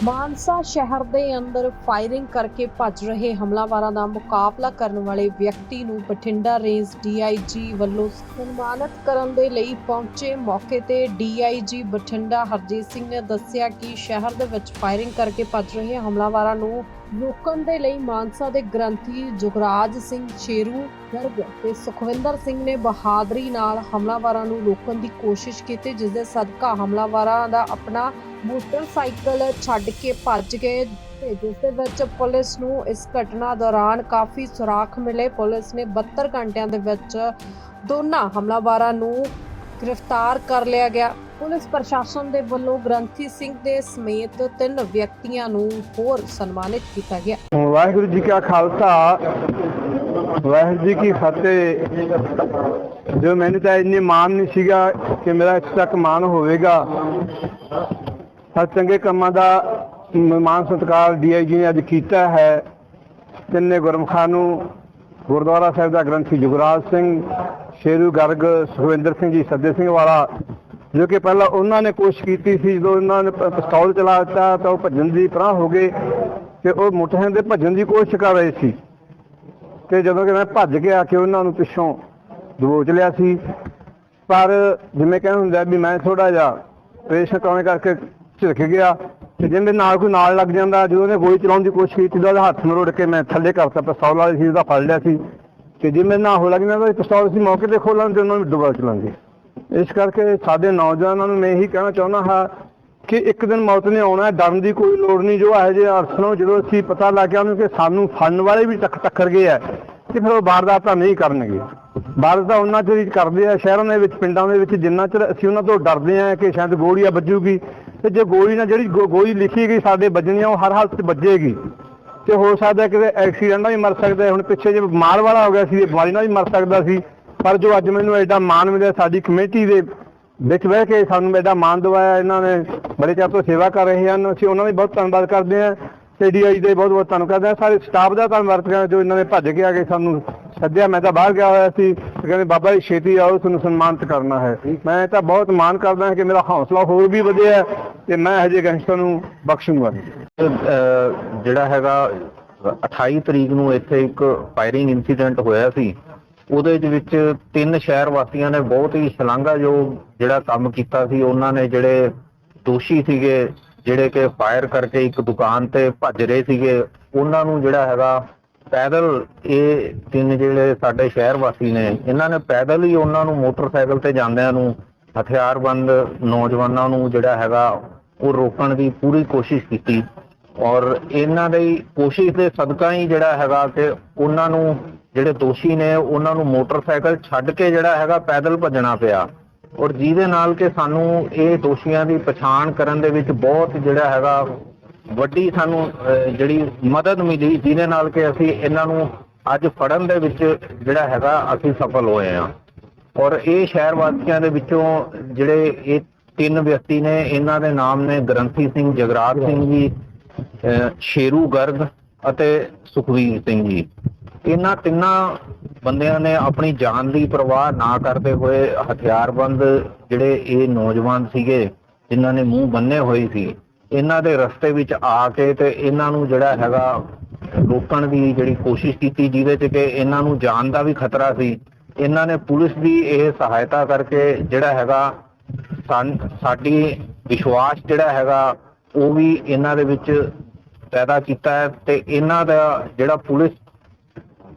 ਮਾਨਸਾ ਸ਼ਹਿਰ ਦੇ ਅੰਦਰ ਫਾਇਰਿੰਗ ਕਰਕੇ ਭੱਜ ਰਹੇ ਹਮਲਾਵਰਾਂ ਦਾ ਮੁਕਾਬਲਾ ਕਰਨ ਵਾਲੇ ਵਿਅਕਤੀ ਨੂੰ ਬਠਿੰਡਾ ਰੇਂਜ ਡੀਆਈਜੀ ਵੱਲੋਂ ਸਨਮਾਨਿਤ ਕਰਨ ਦੇ ਲਈ ਪਹੁੰਚੇ ਮੌਕੇ ਤੇ ਡੀਆਈਜੀ ਬਠਿੰਡਾ ਹਰਜੀਤ ਸਿੰਘ ਨੇ ਦੱਸਿਆ ਕਿ ਸ਼ਹਿਰ ਦੇ ਵਿੱਚ ਫਾਇਰਿੰਗ ਕਰਕੇ ਭੱਜ ਰਹੇ ਹਮਲਾਵਰਾਂ ਨੂੰ ਰੋਕਣ ਦੇ ਲਈ ਮਾਨਸਾ ਦੇ ਗ੍ਰੰਥੀ ਜੁਗਰਾਜ ਸਿੰਘ ਸ਼ੇਰੂ ਗਰਗ ਤੇ ਸੁਖਵਿੰਦਰ ਸਿੰਘ ਨੇ ਬਹਾਦਰੀ ਨਾਲ ਹਮਲਾਵਰਾਂ ਨੂੰ ਰੋਕਣ ਦੀ ਕੋਸ਼ਿਸ਼ ਕੀਤੀ ਜਿਸ ਦੇ ਸਦਕਾ ਹਮਲਾਵਰਾਂ ਦਾ ਆਪਣਾ ਮੋਟਰਸਾਈਕਲ ਛੱਡ ਕੇ ਭੱਜ ਗਏ ਤੇ ਜਿਸ ਦੇ ਵਿੱਚ ਪੁਲਿਸ ਨੂੰ ਇਸ ਘਟਨਾ ਦੌਰਾਨ ਕਾਫੀ ਸੁਰਾਖ ਮਿਲੇ। ਪੁਲਿਸ ਨੇ 72 ਘੰਟਿਆਂ ਦੇ ਵਿੱਚ ਦੋਨਾਂ ਹਮਲਾਵਰਾਂ ਨੂੰ ਗ੍ਰਿਫਤਾਰ ਕਰ ਲਿਆ ਗਿਆ। ਪੁਲਿਸ ਪ੍ਰਸ਼ਾਸਨ ਦੇ ਵੱਲੋਂ ਗ੍ਰੰਥੀ ਸਿੰਘ ਦੇ ਸਮੇਤ ਤਿੰਨ ਵਿਅਕਤੀਆਂ ਨੂੰ ਹੋਰ ਸਨਮਾਨਿਤ ਕੀਤਾ ਗਿਆ। ਵਾਹਿਗੁਰੂ ਜੀ ਕਾ ਖਾਲਸਾ, ਵਾਹਿਗੁਰੂ ਜੀ ਕੀ ਫਤਿਹ। ਜੋ ਮੈਨੂੰ ਤਾਂ ਇੰਨੇ ਮਾਣ ਨਹੀਂ ਸੀਗਾ ਕਿ ਮੇਰਾ ਇਸ ਤੱਕ ਮਾਣ ਹੋਵੇਗਾ। ਹਰ ਚੰਗੇ ਕੰਮਾਂ ਦਾ ਮ- ਮਾਣ ਸਤਿਕਾਰ ਡੀਆਈਜੀ ਨੇ ਅੱਜ ਕੀਤਾ ਹੈ। ਤਿੰਨੇ ਗੁਰਮਖਾਂ ਨੂੰ ਗੁਰਦੁਆਰਾ ਸਾਹਿਬ ਦਾ ਗ੍ਰੰਥੀ ਜੁਗਰਾਜ ਸਿੰਘ, ਸ਼ੇਰੂ ਗਰਗ ਸੁਖਵਿੰਦਰ ਸਿੰਘ ਜੀ, ਸੱਦੇ ਸਿੰਘ ਵਾਲਾ, ਜੋ ਕਿ ਪਹਿਲਾਂ ਉਹਨਾਂ ਨੇ ਕੋਸ਼ਿਸ਼ ਕੀਤੀ ਸੀ, ਜਦੋਂ ਉਹਨਾਂ ਨੇ ਪਿਸਤੌਲ ਚਲਾ ਦਿੱਤਾ ਤਾਂ ਉਹ ਭੱਜਣ ਦੀ ਪਰਾਂ ਹੋ ਗਏ ਤੇ ਉਹ ਮੁੱਠਿਆਂ ਦੇ ਭੱਜਣ ਦੀ ਕੋਸ਼ਿਸ਼ ਕਰ ਰਹੇ ਸੀ। ਤੇ ਜਦੋਂ ਕਿ ਮੈਂ ਭੱਜ ਕੇ ਆ ਕੇ ਉਹਨਾਂ ਨੂੰ ਪਿੱਛੋਂ ਦਬੋਚ ਲਿਆ ਸੀ। ਪਰ ਜਿਵੇਂ ਕਹਿੰਦੇ ਹੁੰਦਾ ਵੀ ਮੈਂ ਥੋੜਾ ਜਿਹਾ ਪ੍ਰੇਸ਼ਨ ਕਰਾਉਣੇ ਕਰਕੇ ਝਿੜਕ ਗਿਆ ਤੇ ਜਿਵੇਂ ਨਾਲ ਕੋਈ ਨਾਲ ਲੱਗ ਜਾਂਦਾ, ਜਦੋਂ ਉਹਨੇ ਗੋਲੀ ਚਲਾਉਣ ਦੀ ਕੋਸ਼ਿਸ਼ ਕੀਤੀ, ਤਾਂ ਉਹਦਾ ਹੱਥ ਮਰੋੜ ਕੇ ਮੈਂ ਥੱਲੇ ਕਰਤਾ ਪਿਸਤੌਲ ਵਾਲੀ ਸੀ ਉਹਦਾ ਫੜ ਲਿਆ ਸੀ। ਤੇ ਜਿਵੇਂ ਨਾ ਹੋ ਲੱਗ ਜਾਂਦਾ ਪਿਸਤੌਲ ਸੀ ਮੌਕੇ ਤੇ ਖੋਲਣ ਤੇ ਉਹਨਾਂ ਨੂੰ ਦੁਬਾਰਾ ਚਲਾਉਂਗੇ ਇਸ ਕਰਕੇ ਸਾਡੇ ਨੌਜਵਾਨਾਂ ਨੂੰ ਮੈਂ ਇਹੀ ਕਹਿਣਾ ਚਾਹੁੰਦਾ ਹਾਂ ਕਿ ਇੱਕ ਦਿਨ ਮੌਤ ਨੇ ਆਉਣਾ ਹੈ, ਡਰਨ ਦੀ ਕੋਈ ਲੋੜ ਨਹੀਂ, ਜੋ ਇਹੋ ਜਿਹੇ ਅਰਸਨੋਂ ਜਦੋਂ ਅਸੀਂ ਪਤਾ ਲੱਗ ਗਿਆ ਉਹਨੂੰ ਕਿ ਸਾਨੂੰ ਫੜਨ ਵਾਲੇ ਵੀ ਟੱਕ ਟੱਕਰ ਗਏ ਆ ਤੇ ਫਿਰ ਉਹ ਵਾਰਦਾਤਾਂ ਨਹੀਂ ਕਰਨਗੇ। ਵਾਰਦਾਤਾਂ ਉਹਨਾਂ ਚਿਰ ਕਰਦੇ ਆ, ਸ਼ਹਿਰਾਂ ਦੇ ਵਿੱਚ, ਪਿੰਡਾਂ ਦੇ ਵਿੱਚ ਜਿੰਨਾ ਚਿਰ ਅਸੀਂ ਉਹਨਾਂ ਤੋਂ ਡਰਦੇ ਆ ਕਿ ਸ਼ਾਇਦ ਗੋਲੀ ਆ ਵੱਜੂਗੀ ਤੇ ਜੇ ਗੋਲੀ ਨਾਲ ਜਿਹੜੀ ਗੋ- ਗੋਲੀ ਲਿਖੀ ਗਈ ਸਾਡੇ ਵੱਜਣੀ ਆ, ਉਹ ਹਰ ਹਾਲਤ 'ਚ ਵੱਜੇਗੀ। ਤੇ ਹੋ ਸਕਦਾ ਕਿਤੇ ਐਕਸੀਡੈਂਟ ਨਾਲ ਵੀ ਮਰ ਸਕਦਾ ਹੈ। ਹੁਣ ਪਿੱਛੇ ਜੇ ਬਿਮਾਰ ਵਾਲਾ ਹੋ ਗਿਆ ਸੀ, ਇਹ ਬਿਮਾਰੀ ਨਾਲ ਵੀ ਮਰ ਸਕਦਾ ਸੀ। ਪਰ ਜੋ ਅੱਜ ਮੈਨੂੰ ਐਡਾ ਮਾਣ ਮਿਲਿਆ ਸਾਡੀ ਕਮੇਟੀ ਦੇ ਵਿੱਚ ਬਹਿ ਕੇ ਸਾਨੂੰ ਐਡਾ ਮਾਣ ਦਿਵਾਇਆ ਇਹਨਾਂ ਨੇ। ਬੜੇ ਚਿਰ ਤੋਂ ਸੇਵਾ ਕਰ ਰਹੇ ਹਨ। ਅਸੀਂ ਉਹਨਾਂ ਦਾ ਵੀ ਬਹੁਤ ਧੰਨਵਾਦ ਕਰਦੇ ਹਾਂ। ਤੇ ਡੀਆਈ ਦੇ ਬਹੁਤ ਬਹੁਤ ਧੰਨਵਾਦ ਕਰਦੇ ਹਾਂ। ਸਾਰੇ ਸਟਾਫ ਦਾ ਧੰਨਵਾਦ ਕਰਦੇ ਹਾਂ ਜੋ ਇਹਨਾਂ ਨੇ ਭੱਜ ਕੇ ਆ ਕੇ ਸਾਨੂੰ ਸੱਦਿਆ। ਮੈਂ ਤਾਂ ਬਾਹਰ ਗਿਆ ਹੋਇਆ ਸੀ। ਤੇ ਕਹਿੰਦੇ, ਬਾਬਾ ਜੀ, ਛੇਤੀ ਆਓ। ਤੁਹਾਨੂੰ ਸਨਮਾਨਿਤ ਕਰਨਾ ਹੈ। ਮੈਂ ਤਾਂ ਬਹੁਤ ਮਾਣ ਕਰਦਾ ਹਾਂ ਕਿ ਮੇਰਾ ਹੌਸਲਾ ਹੋਰ ਵੀ ਵਧਿਆ। ਹੈ ਤੇ ਮੈਂ ਹਜੇ ਗੈਂਗਸਟਰ ਨੂੰ ਬਖਸ਼ੂੰਗਾ ਨਹੀਂ ਜਿਹੜਾ ਹੈਗਾ 28 ਤਰੀਕ ਨੂੰ ਇੱਥੇ ਇੱਕ ਫਾਇਰਿੰਗ ਇਨਸੀਡੈਂਟ ਹੋਇਆ ਸੀ। ਉਹਦੇ ਦੇ ਵਿੱਚ ਤਿੰਨ ਸ਼ਹਿਰ ਵਾਸੀਆਂ ਨੇ ਬਹੁਤ ਹੀ ਸ਼ਲਾਘਾਯੋਗ ਜਿਹੜਾ ਕੰਮ ਕੀਤਾ ਸੀ। ਉਹਨਾਂ ਨੇ ਜਿਹੜੇ ਦੋਸ਼ੀ ਸੀਗੇ, ਜਿਹੜੇ ਕਿ ਫਾਇਰ ਕਰਕੇ ਇੱਕ ਦੁਕਾਨ ਤੇ ਭੱਜ ਰਹੇ ਸੀਗੇ, ਉਹਨਾਂ ਨੂੰ ਜਿਹੜਾ ਹੈਗਾ, ਪੈਦਲ ਇਹ ਤਿੰਨ ਜਿਹੜੇ ਸਾਡੇ ਸ਼ਹਿਰ ਵਾਸੀ ਨੇ, ਇਹਨਾਂ ਨੇ ਪੈਦਲ ਹੀ ਉਹਨਾਂ ਨੂੰ ਮੋਟਰਸਾਈਕਲ ਤੇ ਜਾਂਦਿਆਂ ਨੂੰ, ਹਥਿਆਰਬੰਦ ਨੌਜਵਾਨਾਂ ਨੂੰ ਜਿਹੜਾ ਹੈਗਾ ਉਹ ਰੋਕਣ ਦੀ ਪੂਰੀ ਕੋਸ਼ਿਸ਼ ਕੀਤੀ। ਔਰ ਇਹਨਾਂ ਦੀ ਕੋਸ਼ਿਸ਼ ਦੇ ਸਦਕਾ ਹੀ ਜਿਹੜਾ ਹੈਗਾ ਕਿ ਉਹਨਾਂ ਨੂੰ ਜਿਹੜੇ ਦੋਸ਼ੀ ਨੇ, ਉਹਨਾਂ ਨੂੰ ਮੋਟਰਸਾਈਕਲ ਛੱਡ ਕੇ ਜਿਹੜਾ ਹੈਗਾ ਪੈਦਲ ਭੱਜਣਾ ਪਿਆ। ਔਰ ਜਿਹਦੇ ਨਾਲ ਕਿ ਸਾਨੂੰ ਇਹ ਦੋਸ਼ੀਆਂ ਦੀ ਪਛਾਣ ਕਰਨ ਦੇ ਵਿੱਚ ਬਹੁਤ ਜਿਹੜਾ ਹੈਗਾ ਵੱਡੀ ਸਾਨੂੰ ਜਿਹੜੀ ਮਦਦ ਮਿਲੀ, ਜਿਹਦੇ ਨਾਲ ਕਿ ਅਸੀਂ ਇਹਨਾਂ ਨੂੰ ਅੱਜ ਫੜਨ ਦੇ ਵਿੱਚ ਜਿਹੜਾ ਹੈਗਾ ਅਸੀਂ ਸਫਲ ਹੋਏ ਹਾਂ। ਔਰ ਇਹ ਸ਼ਹਿਰ ਵਾਸੀਆਂ ਦੇ ਵਿੱਚੋਂ ਜਿਹੜੇ ਇਹ ਤਿੰਨ ਵਿਅਕਤੀ ਨੇ, ਇਹਨਾਂ ਦੇ ਨਾਮ ਨੇ ਗ੍ਰੰਥੀ ਸਿੰਘ, ਜਗਰਾਜ ਸਿੰਘ ਜੀ ਸ਼ੇਰੂ ਗਰਗ ਅਤੇ ਸੁਖਵੀਰ ਸਿੰਘ ਜੀ। ਇਹਨਾਂ ਤਿੰਨਾਂ ਬੰਦਿਆਂ ਨੇ ਆਪਣੀ ਜਾਨ ਦੀ ਪਰਵਾਹ ਨਾ ਕਰਦੇ ਹੋਏ ਹਥਿਆਰਬੰਦ ਜਿਹੜੇ ਇਹ ਨੌਜਵਾਨ ਸੀਗੇ, ਜਿਨ੍ਹਾਂ ਨੇ ਮੂੰਹ ਬੰਨੇ ਹੋਏ ਸੀ, ਇਹਨਾਂ ਦੇ ਰਸਤੇ ਵਿੱਚ ਆ ਕੇ ਤੇ ਇਹਨਾਂ ਨੂੰ ਜਿਹੜਾ ਹੈਗਾ ਰੋਕਣ ਦੀ ਜਿਹੜੀ ਕੋਸ਼ਿਸ਼ ਕੀਤੀ, ਜਿਹਦੇ ਚ ਕਿ ਇਹਨਾਂ ਨੂੰ ਜਾਨ ਦਾ ਵੀ ਖਤਰਾ ਸੀ। ਇਹਨਾਂ ਨੇ ਪੁਲਿਸ ਦੀ ਇਹ ਸਹਾਇਤਾ ਕਰਕੇ ਜਿਹੜਾ ਹੈਗਾ ਸਾਡੀ ਵਿਸ਼ਵਾਸ ਜਿਹੜਾ ਹੈਗਾ, ਉਹ ਵੀ ਇਹਨਾਂ ਦੇ ਵਿੱਚ ਪੈਦਾ ਕੀਤਾ ਹੈ ਤੇ ਇਹਨਾਂ ਦਾ ਜਿਹੜਾ ਪੁਲਿਸ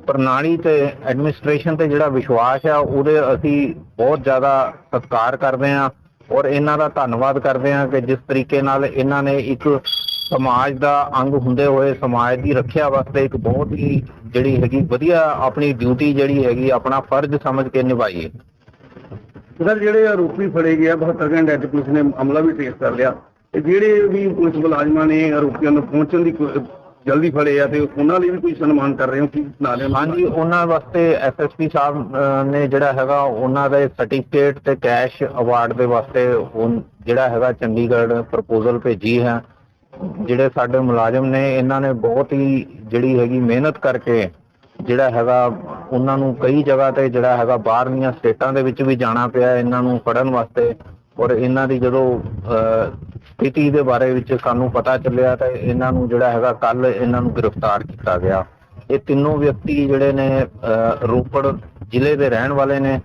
ਪ੍ਰਣਾਲੀ ਤੇ ਐਡਮਿਨਿਸਟ੍ਰੇਸ਼ਨ ਤੇ ਜਿਹੜਾ ਵਿਸ਼ਵਾਸ ਆ, ਉਹਦੇ ਅਸੀਂ ਬਹੁਤ ਜ਼ਿਆਦਾ ਸਤਿਕਾਰ ਕਰਦੇ ਹਾਂ ਔਰ ਇਹਨਾਂ ਦਾ ਧੰਨਵਾਦ ਕਰਦੇ ਹਾਂ ਕਿ ਜਿਸ ਤਰੀਕੇ ਨਾਲ ਇਹਨਾਂ ਨੇ ਇੱਕ ਸਮਾਜ ਦਾ ਅੰਗ ਹੁੰਦੇ ਹੋਏ, ਸਮਾਜ ਦੀ ਰੱਖਿਆ ਵਾਸਤੇ ਇੱਕ ਬਹੁਤ ਹੀ ਜਿਹੜੀ ਹੈਗੀ, ਵਧੀਆ ਆਪਣੀ ਡਿਊਟੀ ਜਿਹੜੀ ਹੈਗੀ, ਆਪਣਾ ਫਰਜ਼ ਸਮਝ ਕੇ ਨਿਭਾਈ ਸਰ ਜਿਹੜੇ ਆਰੋਪੀ ਫੜੇ ਗਏ ਆ 72 ਘੰਟੇ ਚ ਪੁਲਿਸ ਨੇ ਅਮਲਾ ਵੀ ਟ੍ਰੇਸ ਕਰ ਲਿਆ। ਤੇ ਜਿਹੜੇ ਵੀ ਪੁਲਿਸ ਮੁਲਾਜ਼ਮਾਂ ਨੇ ਆਰੋਪੀਆਂ ਨੂੰ ਪਹੁੰਚਣ ਦੀ ਕੋ- ਜਲਦੀ ਫੜੇ ਆ ਤੇ ਉਹਨਾਂ ਲਈ ਵੀ ਕੋਈ ਸਨਮਾਨ ਕਰ ਰਹੇ ਹੋ? ਕੀ ਨਾਲ ਹਾਂਜੀ ਉਹਨਾਂ ਵਾਸਤੇ ਐਸਐਸਪੀ ਸਾਹਿਬ ਅਹ, ਨੇ ਜਿਹੜਾ ਹੈਗਾ ਉਹਨਾਂ ਦੇ ਸਰਟੀਫਿਕੇਟ ਤੇ ਕੈਸ਼ ਅਵਾਰਡ ਦੇ ਵਾਸਤੇ ਹੁਣ ਜਿਹੜਾ ਹੈਗਾ ਚੰਡੀਗੜ੍ਹ ਪ੍ਰਪੋਜ਼ਲ ਭੇਜੀ ਹੈ। ਜਿਹੜੇ ਸਾਡੇ ਮੁਲਾਜ਼ਮ ਨੇ ਇਹਨਾਂ ਨੇ ਬਹੁਤ ਹੀ ਜਿਹੜੀ ਹੈਗੀ ਮਿਹਨਤ ਕਰਕੇ ਜਿਹੜਾ ਹੈਗਾ ਉਹਨਾਂ ਨੂੰ ਕਈ ਜਗ੍ਹਾ ਤੇ ਜਿਹੜਾ ਹੈਗਾ ਬਾਹਰਲੀਆਂ ਸਟੇਟਾਂ ਦੇ ਵਿੱਚ ਵੀ ਜਾਣਾ ਪਿਆ ਇਹਨਾਂ ਨੂੰ ਫੜਨ ਵਾਸਤੇ। ਔਰ ਇਹਨਾਂ ਦੀ ਜਦੋਂ ਸਥਿਤੀ ਦੇ ਬਾਰੇ ਵਿੱਚ ਸਾਨੂੰ ਪਤਾ ਚੱਲਿਆ ਤਾਂ ਇਹਨਾਂ ਨੂੰ ਜਿਹੜਾ ਹੈਗਾ ਕੱਲ ਇਹਨਾਂ ਨੂੰ ਗ੍ਰਿਫਤਾਰ ਕੀਤਾ ਗਿਆ। ਇਹ ਤਿੰਨੋਂ ਵਿਅਕਤੀ ਜਿਹੜੇ ਨੇ ਅਹ, ਰੋਪੜ ਜ਼ਿਲ੍ਹੇ ਦੇ ਰਹਿਣ ਵਾਲੇ ਨੇ।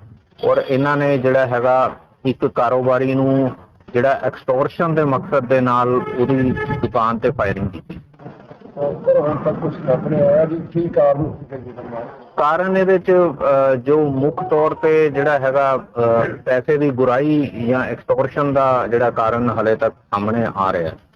ਔਰ ਇਹਨਾਂ ਨੇ ਜਿਹੜਾ ਹੈਗਾ ਇੱਕ ਕਾਰੋਬਾਰੀ ਨੂੰ ਜਿਹੜਾ ਐਕਸਟੋਰਸ਼ਨ ਦੇ ਮਕਸਦ ਦੇ ਨਾਲ ਉਹਦੀ ਦੁਕਾਨ ਤੇ ਫਾਇਰਿੰਗ ਕੀਤੀ। ਹੁਣ ਤੱਕ ਕੁਝ ਸਾਹਮਣੇ ਆਇਆ ਵੀ ਕੀ ਕਾਰਨ ਕਾਰਨ ਇਹਦੇ ਚ ਅਹ, ਜੋ ਮੁੱਖ ਤੌਰ ਤੇ ਜਿਹੜਾ ਹੈਗਾ ਅਹ, ਪੈਸੇ ਦੀ ਗੁਰਾਈ ਜਾਂ ਐਕਸਟੋਰਸ਼ਨ ਦਾ ਜਿਹੜਾ ਕਾਰਨ ਹਲੇ ਤੱਕ ਸਾਹਮਣੇ ਆ ਰਿਹਾ। ਹੈ